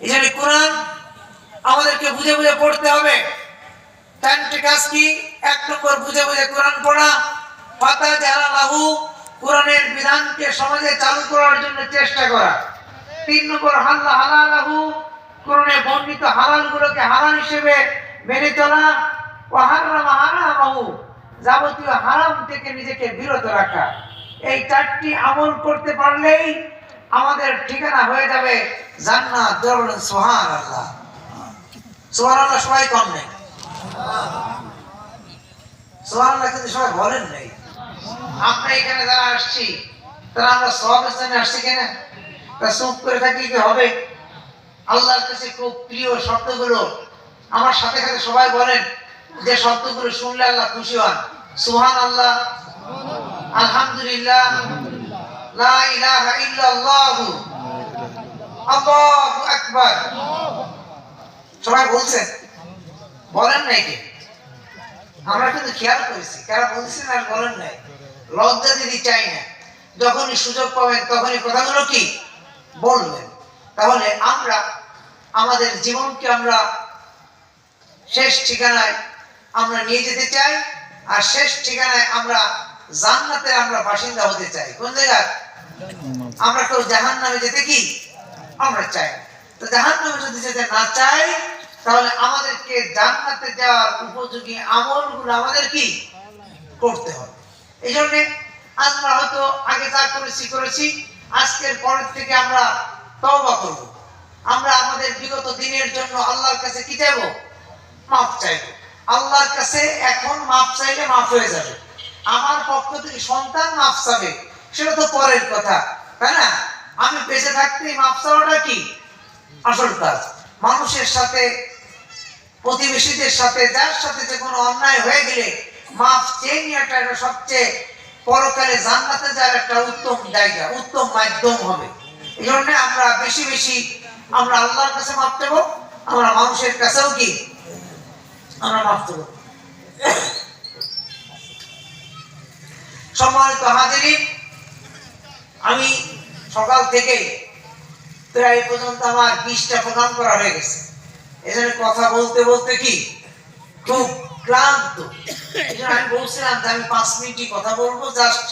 এই কোরআন আমাদেরকে বুঝে বুঝে পড়তে হবে। চারটে কাজ কি? এক নম্বর বুঝে বুঝে কোরআন পড়া। পাতা যারা লাহু কোরআনের বিধানকে সমাজে চালু করার জন্য চেষ্টা করা। তিন নম্বর, হাল্লা হালা লাহু কোরআনে বর্ণিত হালালগুলোকে হালাল হিসেবে মেনে চলা। ও হারাম হারামাহু যাবতীয় হারাম থেকে নিজেকে বিরত রাখা। এই চারটি আমল করতে পারলেই আমাদের ঠিকানা হয়ে যাবে জান্নাত দরুন সোহান আল্লাহ সোহান আল্লাহ সবাই কম নেই। সোহান আল্লাহ কিন্তু সবাই বলেন নেই। আমরা এখানে যারা আসছি, তারা আমরা সব স্থানে আসছি কেন? তা চুপ করে থাকলে কি হবে? আল্লাহর কাছে খুব প্রিয় শব্দগুলো। আমার সাথে সাথে সবাই বলেন, যে শব্দগুলো শুনলে আল্লাহ খুশি হন। সুহান আল্লাহ আলহামদুলিল্লাহ বলেন নাই লজ্জা দিতে চাই না। যখনই সুযোগ পাবেন, তখনই কথাগুলো কি? বলবেন। তাহলে আমরা, আমাদের জীবনকে আমরা শেষ ঠিকানায় আমরা নিয়ে যেতে চাই, আর শেষ ঠিকানায় আমরা জান্নাতে আমরা বাসিন্দা হতে চাই। কোন জায়গায়? আমরা কেউ জাহান নামে যেতে কি? আমরা চাই। তো জাহান নামে যদি যেতে না চাই, তাহলে আমাদেরকে জান্নাতে যাওয়ার উপযোগী আমলগুলো আমাদের কি? করতে হবে। এই জন্যে আমরা হয়তো আগে যা করেছি করেছি। আজকের পরের থেকে আমরা তওবা করব। আমরা আমাদের বিগত দিনের জন্য আল্লাহর কাছে কি চাইব? মাফ চাইব। আল্লাহর কাছে এখন মাফ চাইলে মাফ হয়ে যাবে। আমার পক্ষ থেকে সন্তান মাফ চাবে। সেটা তো পরের কথা, তাই না? আমি বেঁচে থাকতেই মাফ চাওয়াটা কি? আসল কাজ। মানুষের সাথে, প্রতিবেশীদের সাথে, যার সাথে যে কোনো অন্যায় হয়ে গেলে মাফ চেয়ে নেওয়াটা এটা সবচেয়ে পরকালে জান্নাতে যাওয়ার একটা উত্তম জায়গা, উত্তম মাধ্যম হবে। এই জন্য আমরা বেশি বেশি আমরা আল্লাহর কাছে মাপ দেব আমরা মানুষের কাছেও কি? আমরা মাপ দেব সম্মানিত হাজিরিন আমি সকাল থেকে প্রায় পর্যন্ত আমার বিশটা প্রদান করা হয়ে গেছে। এখানে কথা বলতে বলতে কি, খুব ক্লান্ত। আমি বলছিলাম যে আমি পাঁচ মিনিটই কথা বলব, জাস্ট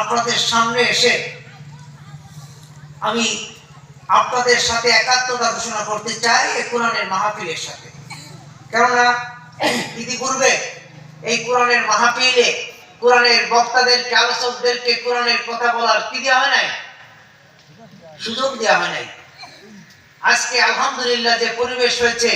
আপনাদের সামনে এসে আমি আপনাদের সাথে একাত্মতা ঘোষণা করতে চাই এই কোরআনের মাহফিলের সাথে। কেননা ইতিপূর্বে এই কোরআনের মাহফিলে কোরআনের বক্তাদেরকে আলোচকদেরকে কোরআনের কথা বলার কি দেওয়া হয় নাই? সুযোগ দেওয়া হয় নাই। আজকে আলহামদুলিল্লাহ যে পরিবেশ হয়েছে